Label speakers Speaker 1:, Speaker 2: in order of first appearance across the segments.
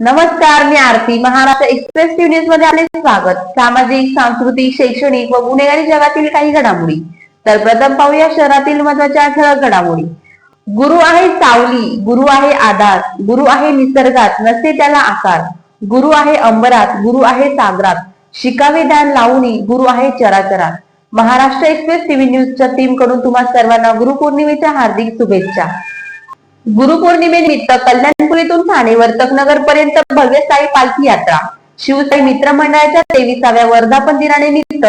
Speaker 1: नमस्कार मी Aarti. Maharashtra express TV न्यूजमध्ये आपले स्वागत. सामाजिक सांस्कृतिक शैक्षणिक व गुन्हेगारी जगातील काही घडामोडी. तर प्रथम पाहूया शहरातील महत्त्वाच्या ठळक घडामोडी. गुरु आहे सावली गुरु आहे आधार गुरु आहे निसर्गात नसते त्याला आकार. गुरु आहे अंबरात गुरु आहे सागरात. शिकावे ध्यान लावणी गुरु आहे चराचरात. महाराष्ट्र एक्सप्रेस टीव्ही न्यूजच्या टीमकडून तुम्हा सर्वांना गुरुपौर्णिमेच्या हार्दिक शुभेच्छा. गुरुपौर्णिमेनिमित्त कल्याणपुरीतून ठाणे वर्तकनगर पर्यंत भव्य साई पालखी यात्रा. शिवसाई मित्र मंडळाच्या तेविसाव्या वर्धापन दिनानिमित्त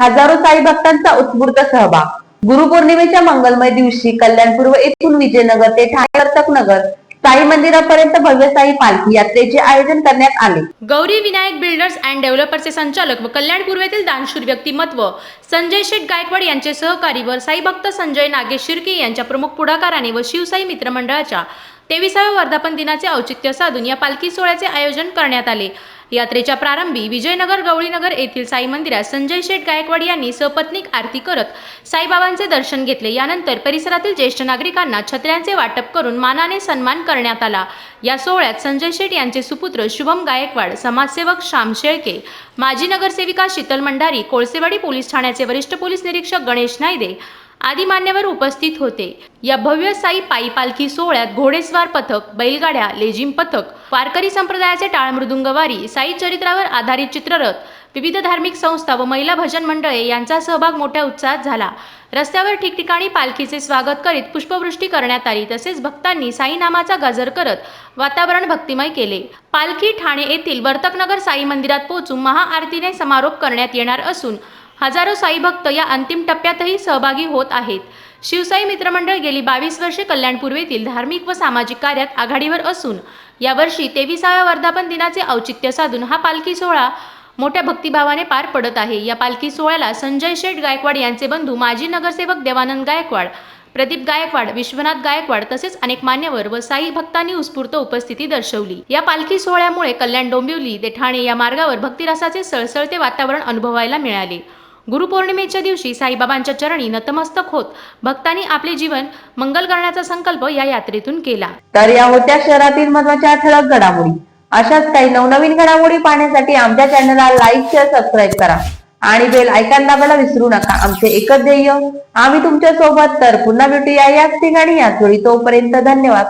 Speaker 1: हजारो साई भक्तांचा उत्स्फूर्त सहभाग. गुरुपौर्णिमेच्या मंगलमय दिवशी कल्याणपूर्व येथून विजयनगर ते ठाणे वर्तकनगर साई मंदिरापर्यंत भव्य साई पालखी यात्रेचे आयोजन करण्यात आले.
Speaker 2: गौरी विनायक बिल्डर्स अँड डेव्हलपर्सचे संचालक व कल्याण पूर्वेतील दानशूर व्यक्तिमत्व संजय शेठ गायकवाड यांचे सहकारी व साई भक्त संजय नागेश शिर्के यांच्या प्रमुख पुढाकाराने व शिवसाई मित्रमंडळाच्या तेविसाव्या वर्धापन दिनाचे औचित्य साधून या पालखी सोहळ्याचे आयोजन करण्यात आले. यात्रेच्या प्रारंभी विजयनगर गवळीनगर येथील साई मंदिरात संजय शेठ गायकवाड यांनी सपत्नीक आरती करत साईबाबांचे दर्शन घेतले. यानंतर परिसरातील ज्येष्ठ नागरिकांना छत्र्यांचे वाटप करून मानाने सन्मान करण्यात आला. या सोहळ्यात संजय शेठ यांचे सुपुत्र शुभम गायकवाड समाजसेवक श्याम शेळके माजी नगरसेविका शीतल मंडारी कोळसेवाडी पोलीस ठाण्याचे वरिष्ठ पोलीस निरीक्षक गणेश नायदे आदी मान्यवर उपस्थित होते. या भव्य साई पायी पालखी सोहळ्यात घोडेस्वार पथक बैलगाड्या लेझिम पथक वारकरी संप्रदायाचे टाळ मृदुंगवारी साई चरित्रावर आधारित चित्ररथ विविध धार्मिक संस्था व महिला भजन मंडळे यांचा सहभाग मोठ्या उत्साहात झाला. रस्त्यावर ठिकठिकाणी पालखीचे स्वागत करीत पुष्पवृष्टी करण्यात आली तसेच भक्तांनी साईनामाचा गजर करत वातावरण भक्तिमय केले. पालखी ठाणे येथील वर्तकनगर साई मंदिरात पोहोचून महाआरतीने समारोप करण्यात येणार असून हजारो साई भक्त या अंतिम टप्प्यातही सहभागी होत आहेत. शिवसाई मित्रमंडळ गेली बावीस वर्षे कल्याणपूर्वेतील धार्मिक व सामाजिक कार्यात आघाडीवर असून यावर्षी तेविसाव्या वर्धापन दिनाचे औचित्य साधून हा पालखी सोहळा मोठ्या भक्तिभावाने पार पडत आहे. या पालखी सोहळ्याला संजय शेठ गायकवाड यांचे बंधू माजी नगरसेवक देवानंद गायकवाड प्रदीप गायकवाड विश्वनाथ गायकवाड तसेच अनेक मान्यवर व साई भक्तांनी उत्स्फूर्त उपस्थिती दर्शवली. या पालखी सोहळ्यामुळे कल्याण डोंबिवली ते ठाणे या मार्गावर भक्तिरसाचे सळसळते वातावरण अनुभवायला मिळाले. गुरुपौर्णिमेच्या दिवशी साईबाबांच्या चरणी नतमस्तक होत भक्तांनी आपले जीवन मंगल करण्याचा संकल्प या यात्रेतून केला.
Speaker 1: तर या होत्या शहरातील महत्त्वाच्या ठळक घडामोडी. अशाच काही नवनवीन घडामोडी पाहण्यासाठी आमच्या चॅनलला लाईक शेअर सबस्क्राईब करा. आणि बेल ऐकन दाबायला विसरू नका. आमचे एकच ध्येय आम्ही तुमच्यासोबत तर पुन्हा भेटूया याच ठिकाणी. याच वेळी तोपर्यंत धन्यवाद.